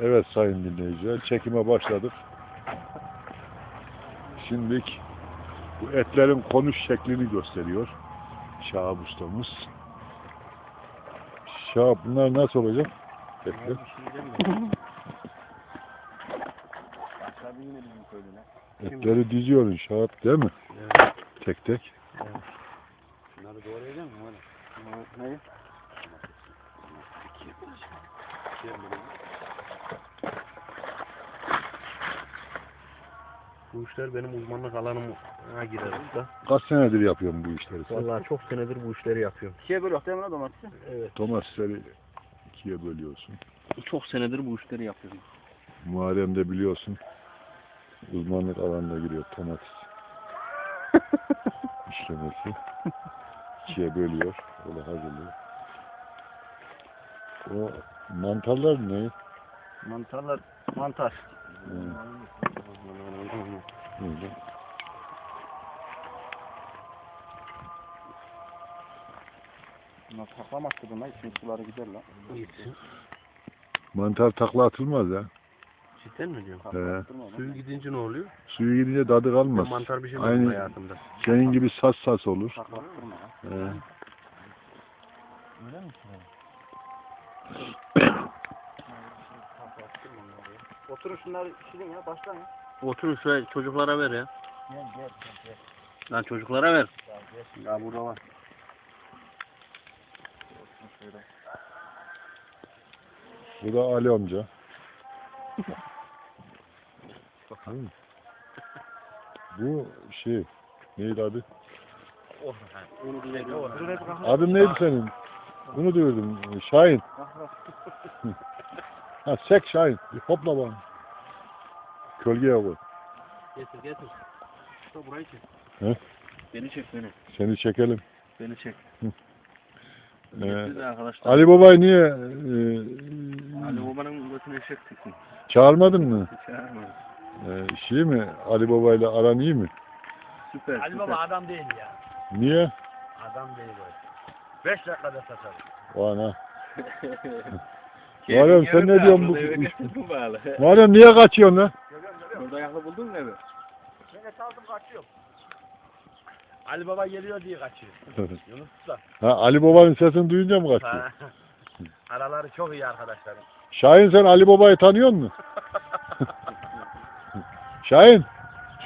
Evet sayın dinleyiciler, çekime başladık. Şimdilik bu etlerin konuş şeklini gösteriyor Şahap ustamız. Şahap bunlar nasıl olacak? Etler. Etleri diziyorsun Şahap değil mi? Evet. Tek tek. Bunları doğrayacak mısın oğlum? Bu işler benim uzmanlık alanıma girer usta. Kaç senedir yapıyorum bu işleri sen? Vallahi çok senedir bu işleri yapıyorum. İkiye bölüyor değil mi lan domatesi? Evet. Domatesleri ikiye bölüyorsun. Çok senedir bu işleri yapıyorum. Muharrem de biliyorsun uzmanlık alanına giriyor domates işlemesi. İkiye bölüyor. Öyle hazırlıyor. O mantarlar ne? Mantarlar, mantar. Hmm. Öyle. Bunlar taklamazdı bunlar. İçin suları gider lan. Gitsin. Mantar takla atılmaz ya. Cidden mi diyorsun? He. Suyu gidince ne oluyor? Suyu gidince tadı kalmaz. mantar bir şey Aynı- hayatımda. Senin gibi sas sas olur. Taklattırma lan. He. Öyle mi? Oturun şunları pişirin ya başlayın. Oturun şöyle çocuklara ver ya. Gel gel gel. Lan çocuklara ver. gel. Ya burada var. Bu da Ali amca. Hı. Bu şey neydi veriyor. Adın neydi senin? Bunu duyurdum. Şahin. ha sek Şahin. Bir hopla bana. Kölgeye koy. Getir getir. Usta burayı çek. He? Beni çek beni. Seni çekelim. Beni çek. Ee, Biz de arkadaşlar. Ali Baba'yı niye e, Ali babanın götüne eşek tıksın. çağırmadın mı? Çağırmadı. Ee, şey mi? Ali Baba'yla aran iyi mi? Süper Ali süper. Baba adam değil ya. Niye? Adam değil o. Beş dakikada satar. Ana. Muharrem sen ne diyorsun bu? Muharrem niye kaçıyorsun lan? Yaklı buldun mu evi? Ben et aldım kaçıyorum. Ali Baba geliyor diye kaçıyor. Yunus Usta. ha, Ali Baba'nın sesini duyunca mı kaçtın? Ha. Araları çok iyi arkadaşlarım. Şahin sen Ali Baba'yı tanıyor musun? Şahin.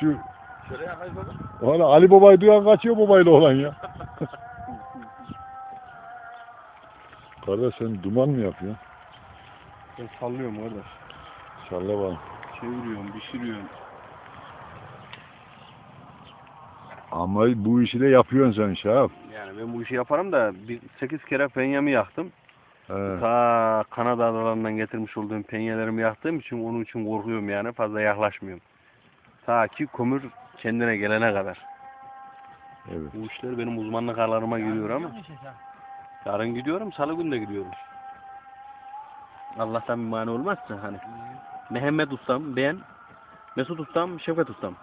Şu Şöyle yakayım baba. Valla Ali Baba'yı duyan kaçıyor babayla olan ya. Kardeş sen duman mı yapıyorsun? Ben sallıyorum kardeş. Salla bana. Çeviriyorum, pişiriyorum. Ama bu işi de yapıyorsun sen Şahap. Yani ben bu işi yaparım da bir 8 kere penyemi yaktım. He. Ta Kanada adalarından getirmiş olduğum penyelerimi yaktığım için onun için korkuyorum yani fazla yaklaşmıyorum. Ta ki kömür kendine gelene kadar. Evet. Bu işler benim uzmanlık alanıma giriyor ama yarın gidiyorum, salı günü de gidiyorum. Allah'tan bir mani olmazsa hani. Mehmet ustam, ben, Mesut ustam, Şevket ustam.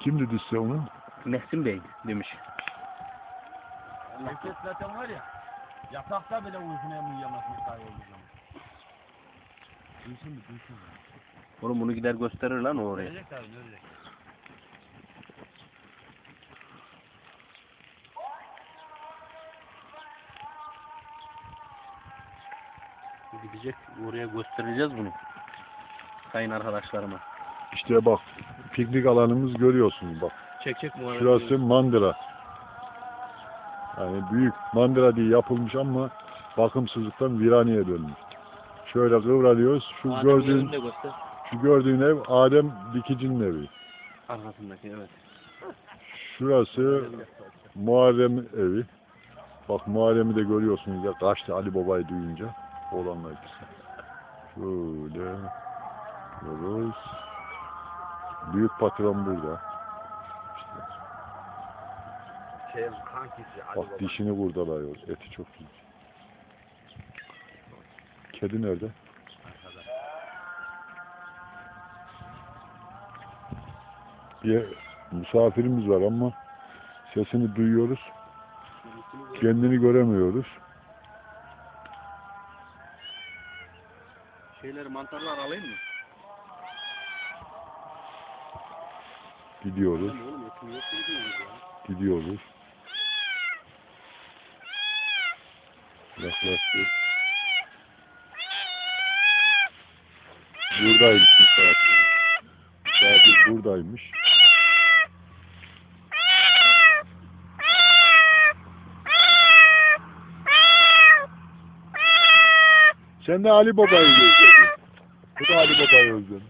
Kim dedi size onu? Mehsin Bey demiş. Şevket zaten var ya. Yatakta bile uykusuna uyuyamaz mesai olduğu zaman. Duysun mu duysun mu? Oğlum bunu gider gösterir lan o oraya. Görecek tabii görecek. Gidecek oraya göstereceğiz bunu. Sayın arkadaşlarıma. İşte bak piknik alanımız görüyorsunuz bak. Çek çek bu arada. Şurası mandıra. Yani büyük mandıra diye yapılmış ama bakımsızlıktan viraneye dönmüş. Şöyle kıvranıyoruz. Şu Adem gördüğün şu gördüğün ev Adem Dikici'nin evi. Arkasındaki evet. Şurası Muharrem evi. Bak Muharrem'i de görüyorsunuz ya kaçtı Ali Baba'yı duyunca. Oğlanlar ikisi. Şöyle görüyoruz. Büyük patron burada. Bak Baba. dişini kurdalıyor. Eti çok iyi. Kedi nerede? Bir misafirimiz var ama sesini duyuyoruz. Kendini göremiyoruz. Şeyleri mantarlar alayım mı? Gidiyoruz. Gidiyoruz. Yaklaştık. Buradaymış misafir. Misafir buradaymış. Sen de Ali Baba'yı özledin. Bu da Ali Baba'yı özlemiş.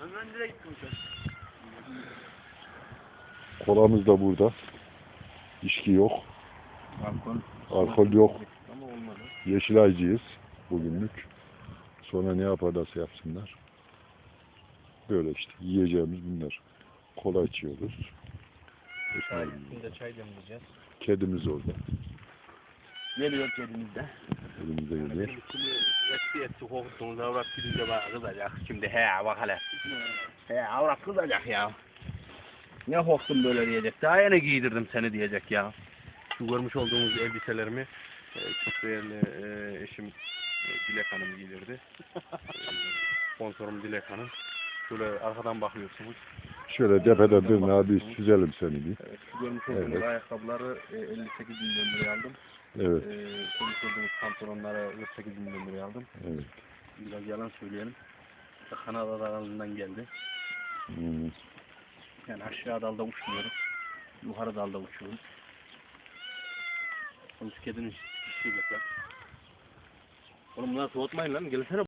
Ömrün gittin sen? Kolamız da burada. İçki yok. Balkon. Alkol yok. Yeşilaycıyız bugünlük. Sonra ne yaparlarsa yapsınlar. Böyle işte yiyeceğimiz bunlar. Kola içiyoruz. Şimdi çay demleyeceğiz. Kedimiz orada. Geliyor cebimizde. Elimizde geliyor. Benim şimdi eski kokuttuğumuz avrat gidince bana kızacak. Şimdi he bak hele. He avrat kızacak ya. Ne korktun böyle diyecek. Daha yeni giydirdim seni diyecek ya. Şu görmüş olduğumuz elbiselerimi e, çok değerli e, eşim e, Dilek Hanım giydirdi. E, Sponsorum Dilek Hanım. Şöyle arkadan bakıyorsunuz. Şöyle tepeden tırnağa bir süzelim seni bir. Evet, şu görmüş olduğunuz Evet. ayakkabıları e, 58 milyon liraya aldım. Evet. E, görmüş olduğunuz pantolonları 48 milyon liraya aldım. Evet. Biraz yalan söyleyelim. Kanada'dan geldi. Hmm. Yani aşağı dalda uçmuyoruz. Yukarı dalda uçuyoruz. Onun kedinin şişecek lan. Oğlum bunları soğutmayın lan. Gelsene